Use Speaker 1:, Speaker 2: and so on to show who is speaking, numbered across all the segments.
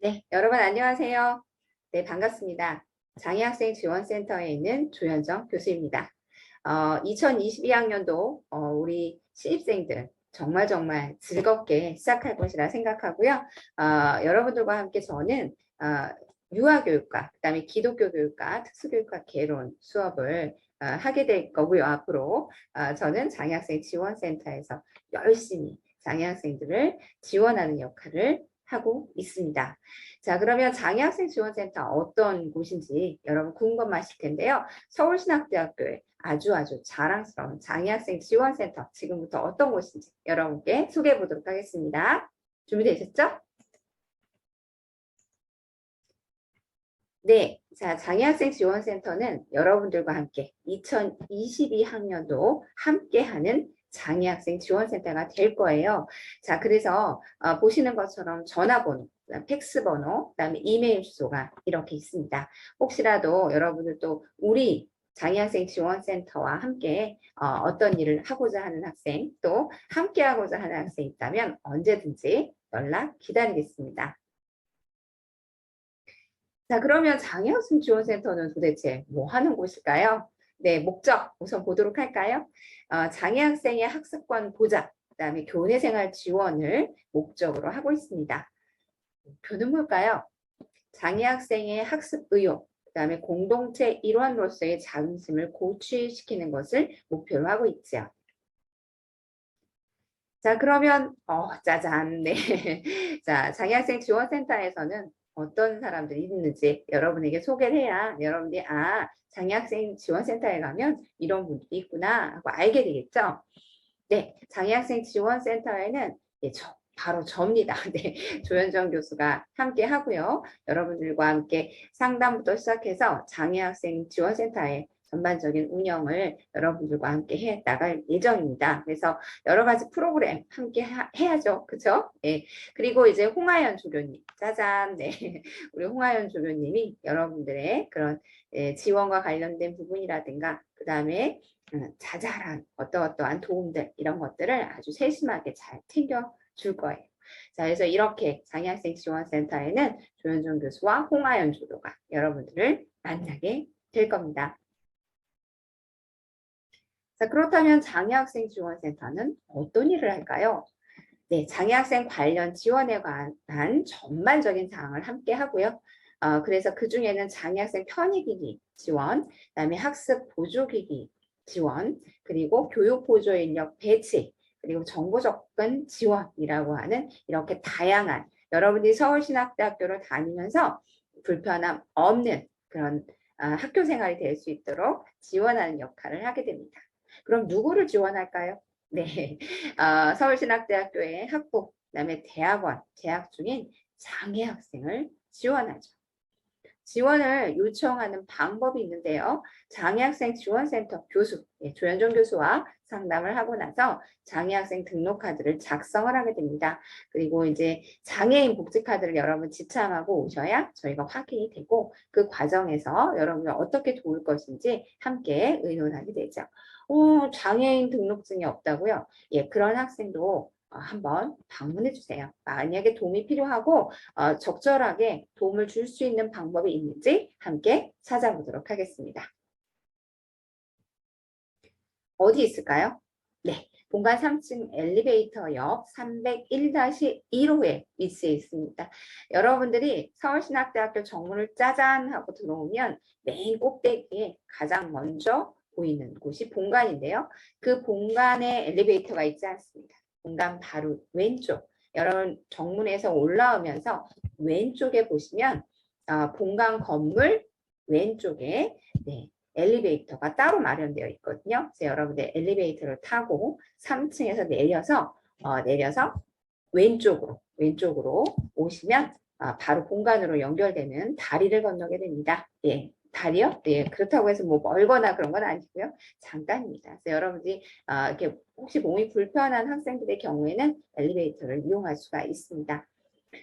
Speaker 1: 네, 여러분 안녕하세요. 네, 반갑습니다. 장애학생 지원센터에 있는 조현정 교수입니다. 어, 2022학년도 어, 우리 신입생들 정말 정말 즐겁게 시작할 것이라 생각하고요. 어, 여러분들과 함께 저는 어, 유아교육과, 그 다음에 기독교 교육과, 특수교육과 개론 수업을 어, 하게 될 거고요. 앞으로 어, 저는 장애학생 지원센터에서 열심히 장애학생들을 지원하는 역할을 하고 있습니다. 자, 그러면 장애학생 지원센터 어떤 곳인지 여러분 궁금하실 텐데요. 서울신학대학교의 아주 아주 자랑스러운 장애학생 지원센터 지금부터 어떤 곳인지 여러분께 소개해 보도록 하겠습니다. 준비되셨죠? 네, 자 장애학생 지원센터는 여러분들과 함께 2022학년도 함께하는 장애학생 지원센터가 될 거예요. 자, 그래서 어, 보시는 것처럼 전화번호, 팩스 번호, 그다음에 이메일 주소가 이렇게 있습니다. 혹시라도 여러분들 또 우리 장애학생 지원센터와 함께 어, 떤 일을 하고자 하는 학생, 또 함께 하고자 하는 학생 있다면 언제든지 연락 기다리겠습니다. 자, 그러면 장애학생 지원센터는 도대체 뭐 하는 곳일까요? 네, 목적 우선 보도록 할까요? 어, 장애 학생의 학습권 보장, 그다음에 교내 생활 지원을 목적으로 하고 있습니다. 목표는 뭘까요? 장애 학생의 학습 의욕, 그다음에 공동체 일원으로서의 자긍심을 고취시키는 것을 목표로 하고 있죠. 자, 그러면 어, 짜잔. 네. 자, 장애학생 지원센터에서는 어떤 사람들이 있는지 여러분에게 소개를 해야 여러분들이 아 장애학생 지원센터에 가면 이런 분들이 있구나 하고 알게 되겠죠. 네, 장애학생 지원센터에는 예, 저, 바로 저입니다. 네, 조현정 교수가 함께 하고요. 여러분들과 함께 상담부터 시작해서 장애학생 지원센터에 전반적인 운영을 여러분들과 함께 해 나갈 예정입니다. 그래서 여러 가지 프로그램 함께 하, 해야죠. 그죠? 네. 그리고 이제 홍하연 조교님. 짜잔. 네. 우리 홍하연 조교님이 여러분들의 그런 예, 지원과 관련된 부분이라든가 그 다음에 음, 자잘한 어떠어떠한 도움들 이런 것들을 아주 세심하게 잘 챙겨 줄 거예요. 자, 그래서 이렇게 장애학생 지원센터에는 조현정 교수와 홍하연 조교가 여러분들을 만나게 될 겁니다. 자, 그렇다면 장애학생 지원센터는 어떤 일을 할까요? 네, 장애학생 관련 지원에 관한 전반적인 사항을 함께 하고요. 어, 그래서 그 중에는 장애학생 편의기기 지원, 그다음에 학습 보조기기 지원, 그리고 교육 보조 인력 배치, 그리고 정보 접근 지원이라고 하는 이렇게 다양한 여러분들이 서울신학대학교를 다니면서 불편함 없는 그런 아, 학교 생활이 될 수 있도록 지원하는 역할을 하게 됩니다. 그럼 누구를 지원할까요? 네, 어, 서울신학대학교의 학부, 그다음에 대학원 재학 중인 장애 학생을 지원하죠. 지원을 요청하는 방법이 있는데요. 장애학생 지원센터 교수, 예, 조현정 교수와 상담을 하고 나서 장애학생 등록카드를 작성을 하게 됩니다. 그리고 이제 장애인 복지카드를 여러분 지참하고 오셔야 저희가 확인이 되고 그 과정에서 여러분을 어떻게 도울 것인지 함께 의논하게 되죠. 어, 장애인 등록증이 없다고요? 예, 그런 학생도 어, 한번 방문해 주세요. 만약에 도움이 필요하고 어, 적절하게 도움을 줄 수 있는 방법이 있는지 함께 찾아보도록 하겠습니다. 어디 있을까요? 네, 본관 3층 엘리베이터 옆 301-1호에 위치해 있습니다. 여러분들이 서울신학대학교 정문을 짜잔 하고 들어오면 맨 꼭대기에 가장 먼저 보이는 곳이 본관인데요. 그 본관에 엘리베이터가 있지 않습니다. 공간 바로 왼쪽 여러분 정문에서 올라오면서 왼쪽에 보시면 어, 본관 건물 왼쪽에 네, 엘리베이터가 따로 마련되어 있거든요. 그래서 여러분들 엘리베이터를 타고 3층에서 내려서 어, 내려서 왼쪽으로 왼쪽으로 오시면 어, 바로 공간으로 연결되는 다리를 건너게 됩니다. 예, 다리요? 예, 그렇다고 해서 뭐 멀거나 그런 건 아니고요. 잠깐입니다. 그래서 여러분들이 어, 이렇게 혹시 몸이 불편한 학생들의 경우에는 엘리베이터를 이용할 수가 있습니다.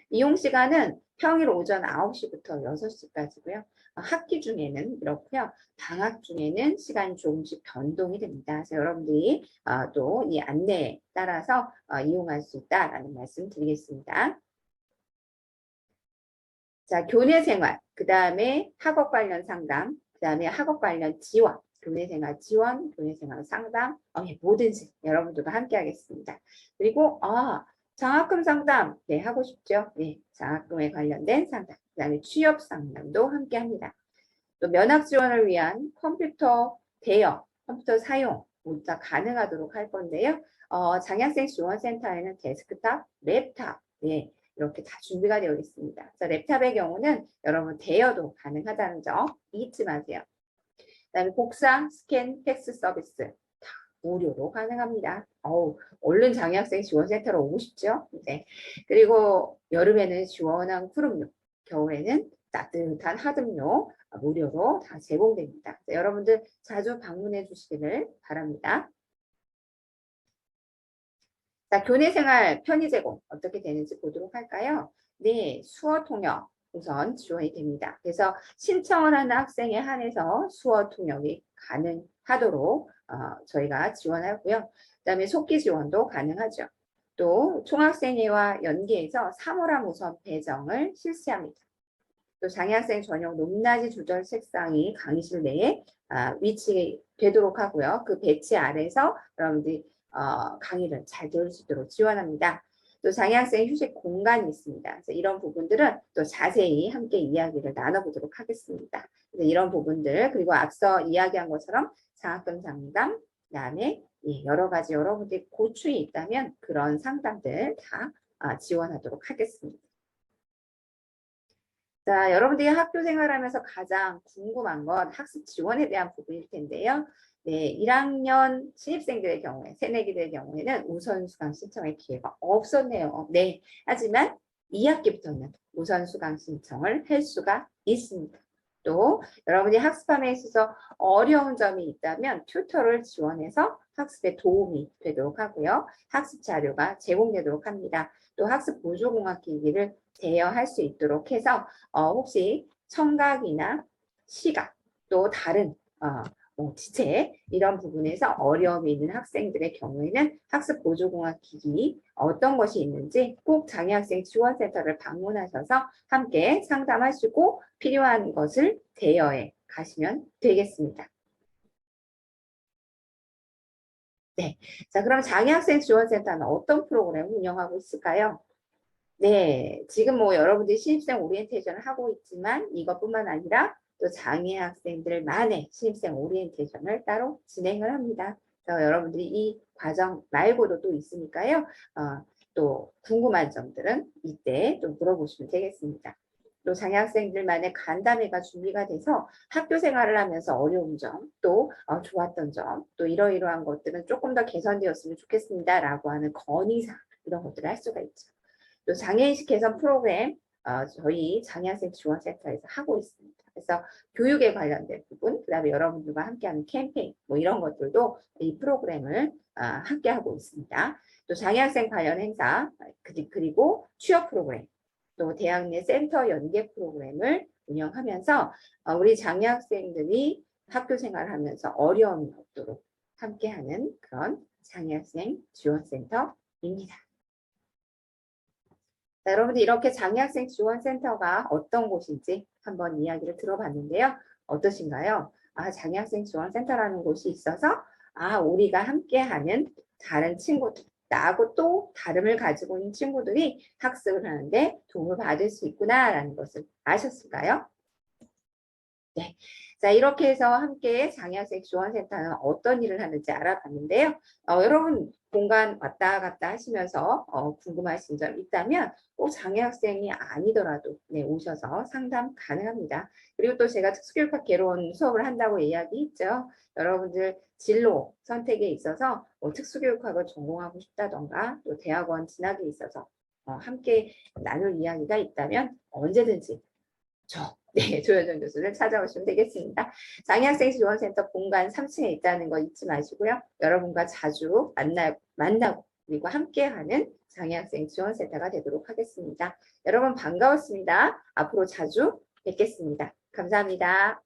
Speaker 1: 이용 시간은 평일 오전 9시부터 6시까지고요. 어, 학기 중에는 이렇고요. 방학 중에는 시간이 조금씩 변동이 됩니다. 그래서 여러분들이 어, 또이 안내에 따라서 어, 이용할 수 있다라는 말씀 드리겠습니다. 자, 교내 생활, 그 다음에 학업 관련 상담, 그 다음에 학업 관련 지원, 교내 생활 지원, 교내 생활 상담, 어, 예, 뭐든지 여러분들과 함께 하겠습니다. 그리고, 아, 장학금 상담, 네, 하고 싶죠? 네, 장학금에 관련된 상담, 그 다음에 취업 상담도 함께 합니다. 또 면학 지원을 위한 컴퓨터 대여, 컴퓨터 사용, 모두 다 가능하도록 할 건데요. 어, 장학생 지원센터에는 데스크탑, 랩탑, 네, 이렇게 다 준비가 되어 있습니다. 그래서 랩탑의 경우는 여러분 대여도 가능하다는 점 잊지 마세요. 그다음에 복사, 스캔, 팩스 서비스 다 무료로 가능합니다. 어우, 얼른 장애학생 지원센터로 오고 싶죠? 네. 그리고 여름에는 시원한 푸름료, 겨울에는 따뜻한 하등료 무료로 다 제공됩니다. 여러분들 자주 방문해 주시기를 바랍니다. 자, 교내 생활 편의 제공 어떻게 되는지 보도록 할까요? 네, 수어 통역 우선 지원이 됩니다. 그래서 신청을 하는 학생에 한해서 수어 통역이 가능하도록 어, 저희가 지원하고요. 그다음에 속기 지원도 가능하죠. 또 총학생회와 연계해서 사물함 우선 배정을 실시합니다. 또 장애학생 전용 높낮이 조절 책상이 강의실 내에 아, 위치되도록 하고요. 그 배치 아래서 여러분들이 어, 강의를 잘 들을 수 있도록 지원합니다. 또 장애학생 휴식 공간이 있습니다. 그래서 이런 부분들은 또 자세히 함께 이야기를 나눠보도록 하겠습니다. 그래서 이런 부분들 그리고 앞서 이야기한 것처럼 장학금 상담, 그다음에 예, 여러 가지 여러분들이 고충이 있다면 그런 상담들 다 아, 지원하도록 하겠습니다. 자, 여러분들이 학교 생활하면서 가장 궁금한 건 학습 지원에 대한 부분일 텐데요. 네, 1학년 신입생들의 경우에, 새내기들의 경우에는 우선 수강 신청의 기회가 없었네요. 네, 하지만 2학기부터는 우선 수강 신청을 할 수가 있습니다. 또 여러분이 학습함에 있어서 어려운 점이 있다면 튜터를 지원해서 학습에 도움이 되도록 하고요. 학습 자료가 제공되도록 합니다. 또 학습 보조공학 기기를 대여할 수 있도록 해서 어, 혹시 청각이나 시각 또 다른 어, 뭐 지체 이런 부분에서 어려움이 있는 학생들의 경우에는 학습 보조공학 기기 어떤 것이 있는지 꼭 장애학생 지원센터를 방문하셔서 함께 상담하시고 필요한 것을 대여해 가시면 되겠습니다. 네, 자 그럼 장애학생 지원센터는 어떤 프로그램을 운영하고 있을까요? 네, 지금 뭐 여러분들이 신입생 오리엔테이션을 하고 있지만 이것뿐만 아니라 또 장애 학생들만의 신입생 오리엔테이션을 따로 진행을 합니다. 그래서 여러분들이 이 과정 말고도 또 있으니까요. 어, 또 궁금한 점들은 이때 좀 물어보시면 되겠습니다. 또 장애 학생들만의 간담회가 준비가 돼서 학교 생활을 하면서 어려운 점, 또 어, 좋았던 점, 또 이러이러한 것들은 조금 더 개선되었으면 좋겠습니다라고 하는 건의사항 이런 것들을 할 수가 있죠. 또 장애인식 개선 프로그램 어, 저희 장애학생 지원센터에서 하고 있습니다. 그래서 교육에 관련된 부분, 그 다음에 여러분들과 함께하는 캠페인, 뭐 이런 것들도 이 프로그램을 어, 함께하고 있습니다. 또 장애학생 관련 행사, 그리고 취업 프로그램, 또 대학 내 센터 연계 프로그램을 운영하면서 어, 우리 장애학생들이 학교 생활을 하면서 어려움이 없도록 함께하는 그런 장애학생 지원센터입니다. 자, 여러분들 이렇게 장애학생 지원센터가 어떤 곳인지 한번 이야기를 들어봤는데요. 어떠신가요? 아, 장애학생 지원센터라는 곳이 있어서 아, 우리가 함께하는 다른 친구들, 나하고 또 다름을 가지고 있는 친구들이 학습을 하는데 도움을 받을 수 있구나라는 것을 아셨을까요? 네. 자, 이렇게 해서 함께 장애학생 지원센터는 어떤 일을 하는지 알아봤는데요. 어, 여러분 공간 왔다 갔다 하시면서 어, 궁금하신 점 있다면 꼭 장애학생이 아니더라도 네, 오셔서 상담 가능합니다. 그리고 또 제가 특수교육학 개론 수업을 한다고 이야기 있죠. 여러분들 진로 선택에 있어서 뭐 특수교육학을 전공하고 싶다던가 또 대학원 진학에 있어서 어, 함께 나눌 이야기가 있다면 언제든지 저 네, 조현정 교수를 찾아오시면 되겠습니다. 장애학생 지원센터 본관 3층에 있다는 거 잊지 마시고요. 여러분과 자주 만나, 만나고 그리고 함께하는 장애학생 지원센터가 되도록 하겠습니다. 여러분 반가웠습니다. 앞으로 자주 뵙겠습니다. 감사합니다.